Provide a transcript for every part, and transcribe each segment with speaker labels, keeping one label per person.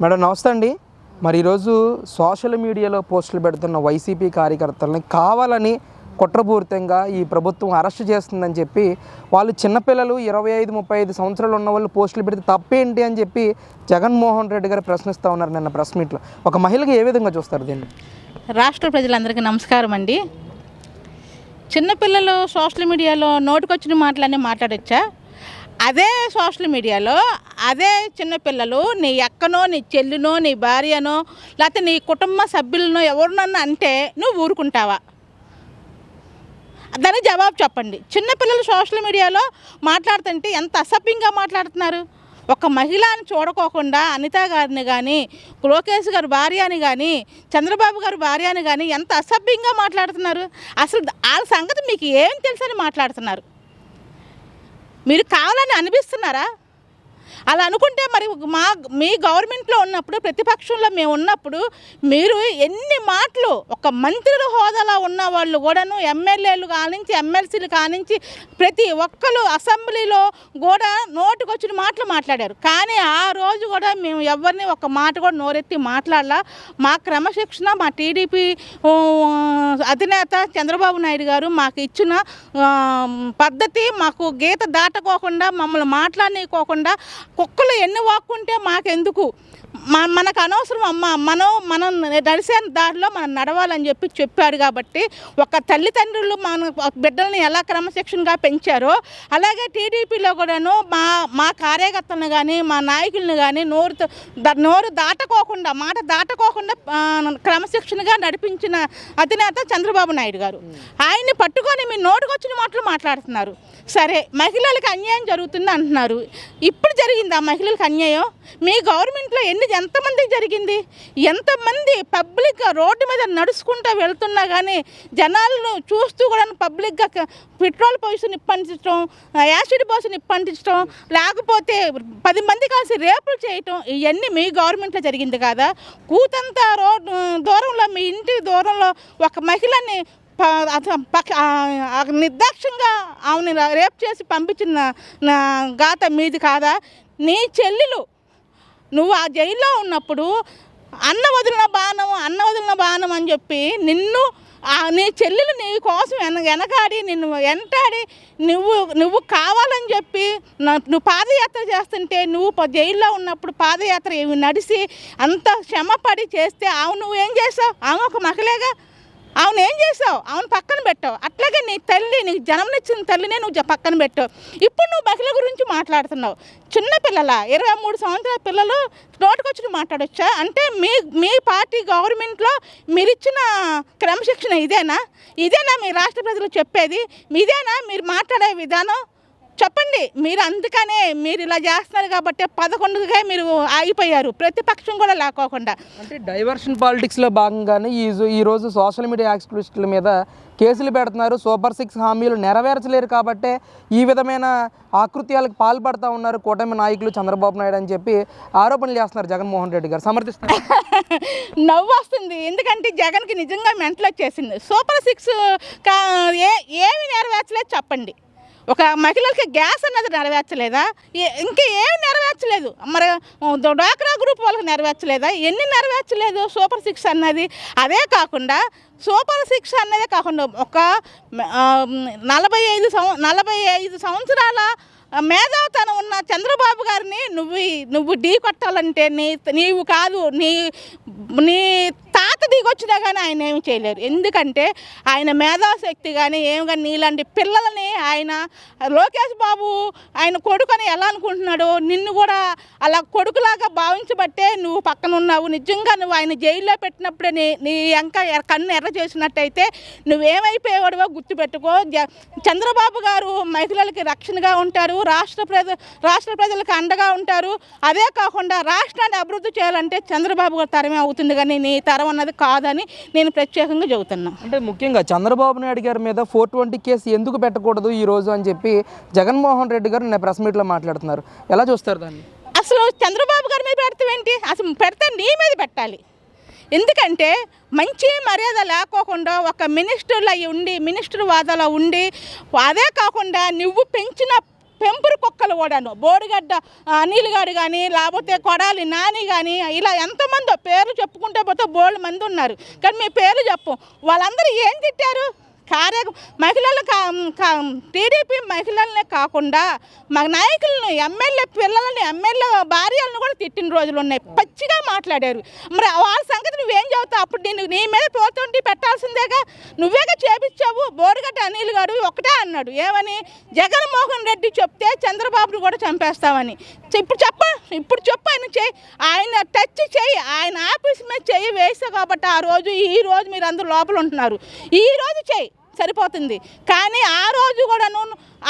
Speaker 1: Madam నమస్తే అండి. మరి ఈరోజు సోషల్ మీడియాలో పోస్టులు పెడుతున్న వైసీపీ కార్యకర్తలని కావాలని కుట్రపూరితంగా ఈ ప్రభుత్వం అరెస్ట్ చేస్తుందని చెప్పి వాళ్ళు చిన్నపిల్లలు ఇరవై ఐదు ముప్పై ఐదు సంవత్సరాలు ఉన్న వాళ్ళు పోస్టులు పెడితే తప్పేంటి అని చెప్పి జగన్మోహన్ రెడ్డి గారు ప్రశ్నిస్తూ ఉన్నారు నిన్న ప్రెస్ మీట్లో. ఒక మహిళకి ఏ విధంగా చూస్తారు దీన్ని?
Speaker 2: రాష్ట్ర ప్రజలందరికీ నమస్కారం అండి. చిన్నపిల్లలు సోషల్ మీడియాలో నోటికొచ్చిన మాటలన్నీ మాట్లాడచ్చా? అదే సోషల్ మీడియాలో అదే చిన్నపిల్లలు నీ అక్కనో నీ చెల్లినో నీ భార్యనో లేకపోతే నీ కుటుంబ సభ్యులనో ఎవరినన్నా అంటే నువ్వు ఊరుకుంటావా? దాని జవాబు చెప్పండి. చిన్నపిల్లలు సోషల్ మీడియాలో మాట్లాడుతుంటే ఎంత అసభ్యంగా మాట్లాడుతున్నారు? ఒక మహిళని చూడకోకుండా అనిత గారిని కానీ లోకేష్ గారి భార్యని కానీ చంద్రబాబు గారి భార్యని కానీ ఎంత అసభ్యంగా మాట్లాడుతున్నారు? అసలు వాళ్ళ సంగతి మీకు ఏం తెలుసని మాట్లాడుతున్నారు? మీరు కావాలని అనిపిస్తున్నారా? అలా అనుకుంటే మరి మా మీ గవర్నమెంట్లో ఉన్నప్పుడు ప్రతిపక్షంలో మేము ఉన్నప్పుడు మీరు ఎన్ని మాటలు ఒక మంత్రుల హోదాలో ఉన్న వాళ్ళు కూడాను ఎమ్మెల్యేలు కానించి ఎమ్మెల్సీలు కానించి ప్రతి ఒక్కరు అసెంబ్లీలో కూడా నోటుకొచ్చిన మాటలు మాట్లాడారు. కానీ ఆ రోజు కూడా మేము ఎవరిని ఒక మాట కూడా నోరెత్తి మాట్లాడాల. మా క్రమశిక్షణ మా టీడీపీ అధినేత చంద్రబాబు నాయుడు గారు మాకు ఇచ్చిన పద్ధతి మాకు గీత దాటకోకుండా మమ్మల్ని మాట్లాడనికోకుండా కుక్కలు ఎన్ని వాక్కుంటే మాకెందుకు? మనకు అనవసరం అమ్మ మనం మనం నడిసే దారిలో మనం నడవాలని చెప్పి చెప్పాడు కాబట్టి ఒక తల్లిదండ్రులు మన బిడ్డల్ని ఎలా క్రమశిక్షణగా పెంచారో అలాగే టీడీపీలో కూడాను మా మా కార్యకర్తలను కానీ మా నాయకులను కానీ నోరు నోరు దాటకోకుండా మాట దాటకోకుండా క్రమశిక్షణగా నడిపించిన అధినేత చంద్రబాబు నాయుడు గారు. ఆయన్ని పట్టుకొని మీ నోటుకొచ్చిన మాటలు మాట్లాడుతున్నారు. సరే మహిళలకు అన్యాయం జరుగుతుంది అంటున్నారు. ఇప్పుడు జరిగింది ఆ మహిళలకు అన్యాయం? మీ గవర్నమెంట్లో ఎన్ని ఎంతమందికి జరిగింది? ఎంతమంది పబ్లిక్ రోడ్డు మీద నడుచుకుంటూ వెళ్తున్నా కానీ జనాలను చూస్తూ కూడా పబ్లిక్గా పెట్రోల్ పోసి నిప్పంటించడం యాసిడ్ పోసి నిప్పంటించడం లేకపోతే పది మంది కలిసి రేపులు చేయటం ఇవన్నీ మీ గవర్నమెంట్లో జరిగింది కదా? కూతంత రోడ్ దూరంలో మీ ఇంటి దూరంలో ఒక మహిళని ప- అత- నిర్దాక్షంగా ఆమెని రేపు చేసి పంపించిన నా మీది కాదా? నీ చెల్లెలు నువ్వు ఆ జైల్లో ఉన్నప్పుడు అన్న వదిలిన బాణం అన్న వదిలిన బాణం అని చెప్పి నిన్ను ఆ నీ చెల్లెలు నీ కోసం వెన వెనకాడి నిన్ను వెంటాడి నువ్వు నువ్వు కావాలని చెప్పి నువ్వు పాదయాత్ర చేస్తుంటే నువ్వు జైల్లో ఉన్నప్పుడు పాదయాత్ర ఇవి నడిచి అంత శ్రమపడి చేస్తే ఆమె నువ్వేం చేసావు ఆమె ఒక మహిళగా అవును ఏం చేసావు? అవును పక్కన పెట్టావు. అట్లాగే నీ తల్లి నీకు జన్మనిచ్చిన తల్లినే నువ్వు పక్కన పెట్టావు. ఇప్పుడు నువ్వు మహిళ గురించి మాట్లాడుతున్నావు. చిన్న పిల్లల? ఇరవై మూడు సంవత్సరాల పిల్లలు నోటుకొచ్చి మాట్లాడొచ్చా? అంటే మీ మీ పార్టీ గవర్నమెంట్లో మీరు ఇచ్చిన క్రమశిక్షణ ఇదేనా? ఇదేనా మీ రాష్ట్ర ప్రజలు చెప్పేది? ఇదేనా మీరు మాట్లాడే విధానం? చెప్పండి మీరు అందుకనే మీరు ఇలా చేస్తున్నారు కాబట్టి పదకొండుగా మీరు ఆగిపోయారు. ప్రతిపక్షం కూడా లేకోకుండా.
Speaker 1: అంటే డైవర్షన్ పాలిటిక్స్లో భాగంగానే ఈ ఈ రోజు సోషల్ మీడియా యాక్టివిస్టుల మీద కేసులు పెడుతున్నారు. సూపర్ సిక్స్ హామీలు నెరవేర్చలేరు కాబట్టే ఈ విధమైన ఆకృత్యాలకు పాల్పడతా ఉన్నారు కూటమి నాయకులు చంద్రబాబు నాయుడు అని చెప్పి ఆరోపణలు చేస్తున్నారు జగన్మోహన్ రెడ్డి గారు. సమర్థిస్తున్నారు?
Speaker 2: నవ్వు వస్తుంది. ఎందుకంటే జగన్కి నిజంగా మెంటల్ వచ్చేసింది సూపర్ సిక్స్ ఏ ఏమి నెరవేర్చలేదు చెప్పండి. ఒక మహిళలకి గ్యాస్ అన్నది నెరవేర్చలేదా? ఇంకా ఏమి నెరవేర్చలేదు? మరి డోక్రా గ్రూప్ వాళ్ళకి నెరవేర్చలేదా? ఎన్ని నెరవేర్చలేదు సూపర్ సిక్స్ అన్నది? అదే కాకుండా సూపర్ సిక్స్ అన్నదే కాకుండా ఒక నలభై ఐదు సంవ నలభై ఐదు సంవత్సరాల మేధావుతనం ఉన్న చంద్రబాబు గారిని నువ్వు నువ్వు ఢీ కొట్టాలంటే నీ నీవు కాదు నీ నీ తాత దిగొచ్చినా కానీ ఆయన ఏమి చేయలేరు. ఎందుకంటే ఆయన మేధాశక్తి కానీ ఏం కానీ నీలాంటి పిల్లలని ఆయన లోకేష్ బాబు ఆయన కొడుకుని ఎలా అనుకుంటున్నాడు? నిన్ను కూడా అలా కొడుకులాగా భావించబట్టే నువ్వు పక్కన ఉన్నావు నిజంగా నువ్వు ఆయన జైల్లో పెట్టినప్పుడే నీ నీ ఎంక కన్ను ఎర్ర చేసినట్టయితే నువ్వేమైపోయేవాడివో గుర్తుపెట్టుకో. చంద్రబాబు గారు మహిళలకి రక్షణగా ఉంటారు. రాష్ట్ర ప్రజ రాష్ట్ర ప్రజలకు అండగా ఉంటారు. అదే కాకుండా రాష్ట్రాన్ని అభివృద్ధి చేయాలంటే చంద్రబాబు గారు తరమే అవుతుంది కానీ నీ తరం అన్నది కాదని నేను ప్రత్యేకంగా చెబుతున్నా.
Speaker 1: అంటే ముఖ్యంగా చంద్రబాబు నాయుడు గారి మీద ఫోర్ ట్వంటీ కేసు ఎందుకు పెట్టకూడదు ఈ రోజు అని చెప్పి జగన్మోహన్ రెడ్డి గారు నేను ప్రెస్ మీట్లో మాట్లాడుతున్నారు. ఎలా చూస్తారు దాన్ని?
Speaker 2: అసలు చంద్రబాబు గారి మీద పెడతావేంటి అసలు పెడితే నీ మీద పెట్టాలి. ఎందుకంటే మంచి మర్యాద లేకోకుండా ఒక మినిస్టర్లు అయి ఉండి మినిస్టర్ వాదాలో ఉండి అదే కాకుండా నువ్వు పెంచిన పెంపుడు కుక్కలు కూడాను. బోడిగడ్డ ఆ, అనిల్ గారు కానీ లేకపోతే కొడాలి నాని కానీ ఇలా ఎంతమందో పేర్లు చెప్పుకుంటే పోతే బోళ్ళు మంది ఉన్నారు. కానీ మీ పేర్లు చెప్పు. వాళ్ళందరూ ఏం తిట్టారు? కార్య మహిళలు కా కా- టీడీపీ మహిళలనే కాకుండా మా నాయకులను ఎమ్మెల్యే పిల్లలని ఎమ్మెల్యే భార్యలను కూడా తిట్టిన రోజులు ఉన్నాయి. పచ్చిగా మాట్లాడారు. మరి వాళ్ళ సంగతి నువ్వేం చెబుతావు? అప్పుడు నేను నీ మీద పోతుంటే పెట్టాల్సిందేగా? నువ్వేగా చేపించావు? బోడిగడ్డ అనిల్ గారు ఒకటే అన్నాడు. ఏమని? జగన్మోహన్ రెడ్డి చెప్తే చంద్రబాబును కూడా చంపేస్తామని ఇప్పుడు చెప్ప ఇప్పుడు చెప్పు ఆయన చేయి. ఆయన టచ్ చేయి. ఆయన ఆఫీస్ మీద చేయి వేసా కాబట్టి ఆ రోజు ఈ రోజు మీరు అందరు లోపల ఉంటున్నారు. ఈ రోజు చేయి. సరిపోతుంది. కానీ ఆ రోజు కూడాను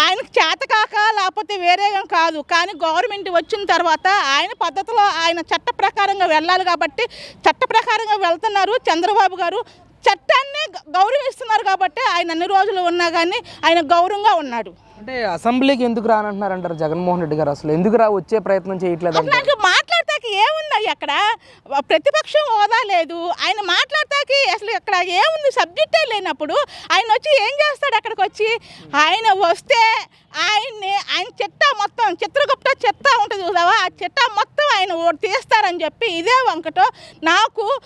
Speaker 2: ఆయనకు చేతకాక లేకపోతే వేరేగా కాదు. కానీ గవర్నమెంట్ వచ్చిన తర్వాత ఆయన పద్ధతిలో ఆయన చట్ట ప్రకారంగా వెళ్ళాలి కాబట్టి చట్ట ప్రకారంగా వెళ్తున్నారు చంద్రబాబు గారు. చట్టాన్ని గౌరవిస్తున్నారు కాబట్టి ఆయన అన్ని రోజులు ఉన్నా కానీ ఆయన గౌరవంగా ఉన్నాడు.
Speaker 1: అంటే అసెంబ్లీకి ఎందుకు రానంటున్నారంటారు జగన్మోహన్ రెడ్డి గారు? అసలు ఎందుకు రా వచ్చే ప్రయత్నం చేయట్లేదు
Speaker 2: మాట్లాడతాకి ఏముంది అక్కడ? ప్రతిపక్షం హోదా లేదు. ఆయన మాట్లాడతాకి అసలు అక్కడ ఏముంది? సబ్జెక్టే లేనప్పుడు ఆయన వచ్చి ఏం చేస్తాడు అక్కడికి వచ్చి ఆయన వస్తే ఆయన్ని ఆయన చెత్త మొత్తం చిత్రగుప్త చెత్త ఉంటుంది చూసావా? ఆ చెత్త మొత్తం ఆయన ఓ- అని చెప్పి ఇదే వంకటో నాకు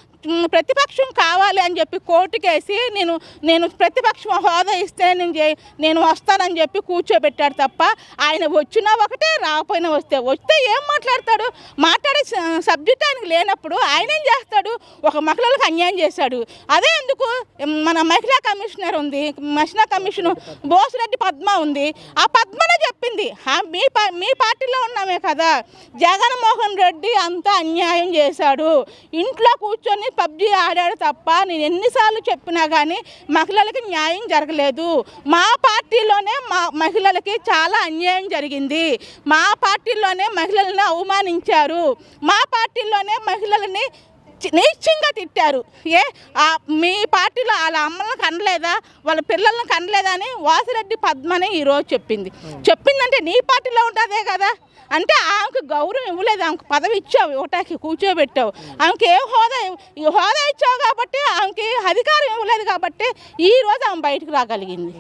Speaker 2: ప్రతిపక్షం కావాలి అని చెప్పి కోర్టుకేసి నేను నేను ప్రతిపక్షం హోదా ఇస్తే నేను నేను వస్తానని చెప్పి కూర్చోబెట్టాడు తప్ప ఆయన వచ్చినా ఒకటే రాకపోయినా వస్తే. వస్తే ఏం మాట్లాడతాడు? మాట్లాడే సబ్జెక్ట్ ఆయనకు లేనప్పుడు ఆయన ఏం చేస్తాడు? ఒక మహిళలకు అన్యాయం చేశాడు. అదే ఎందుకు? మన మహిళా కమిషనర్ ఉంది మహిళా కమిషన్ బోసిరెడ్డి పద్మ ఉంది. ఆ పద్మనే చెప్పింది. మీ పా మీ పార్టీలో ఉన్నామే కదా. జగన్మోహన్ రెడ్డి అంతా అన్యాయం చేశాడు. ఇంట్లో కూర్చొని పబ్జి ఆడాడు తప్ప నేను ఎన్నిసార్లు చెప్పినా కానీ మహిళలకి న్యాయం జరగలేదు. మా పార్టీలోనే మా మహిళలకి చాలా అన్యాయం జరిగింది. మా పార్టీలోనే మహిళలను అవమానించారు. మా పార్టీలోనే మహిళలని నీచంగా తిట్టారు. ఏ మీ పార్టీలో వాళ్ళ అమ్మలను కనలేదా? వాళ్ళ పిల్లల్ని కనలేదా అని వాసిరెడ్డి పద్మని ఈరోజు చెప్పింది. చెప్పిందంటే నీ పార్టీలో ఉంటుందే కదా? అంటే ఆమెకు గౌరవం ఇవ్వలేదు ఆమెకు పదవి ఇచ్చావు ఓటాకి కూర్చోబెట్టావు. ఆమెకి ఏ హోదా ఈ హోదా ఇచ్చావు కాబట్టి ఆమెకి అధికారం ఇవ్వలేదు కాబట్టి ఈ రోజు ఆమె బయటకు రాగలిగింది.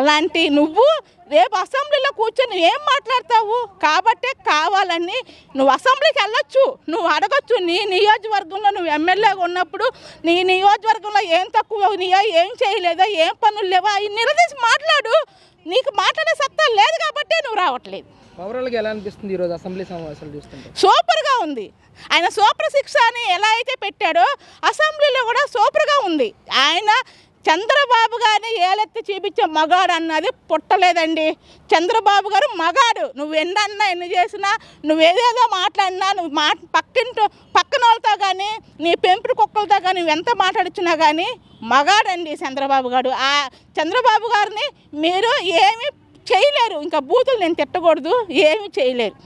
Speaker 2: అలాంటి నువ్వు రేపు అసెంబ్లీలో కూర్చొని ఏం మాట్లాడతావు? కాబట్టే నువ్వు అసెంబ్లీకి వెళ్ళొచ్చు నువ్వు అడగొచ్చు. నీ నియోజకవర్గంలో నువ్వు ఎమ్మెల్యేగా ఉన్నప్పుడు నీ నియోజకవర్గంలో ఏం తక్కువ నీయో ఏం చేయలేదో ఏం పనులు లేవో అవి నిలదీసి మాట్లాడు. నీకు మాట్లాడే సత్తా లేదు కాబట్టే నువ్వు రావట్లేదు.
Speaker 1: పౌరులకు ఎలా అనిపిస్తుంది ఈరోజు అసెంబ్లీ సమావేశాలు చూస్తుంటే?
Speaker 2: సూపర్గా ఉంది. ఆయన సూపర్ శిక్ష అని ఎలా అయితే పెట్టాడో అసెంబ్లీలో కూడా సూపర్గా ఉంది. ఆయన చంద్రబాబు గారిని ఏలెత్తి చూపించే మగాడు అన్నది పుట్టలేదండి. చంద్రబాబు గారు మగాడు. నువ్వు ఎన్నన్నా ఎన్ని చేసినా నువ్వు ఏదేదో మాట్లాడినా నువ్వు మా పక్కింటో పక్కన వాళ్ళతో కానీ నీ పెంపుడు కుక్కలతో కానీ నువ్వు ఎంత మాట్లాడుచున్నా కానీ మగాడండి చంద్రబాబు గారు. ఆ చంద్రబాబు గారిని మీరు ఏమి చేయలేరు. ఇంకా బూతులు నేను తిట్టకూడదు. ఏమీ చేయలేరు.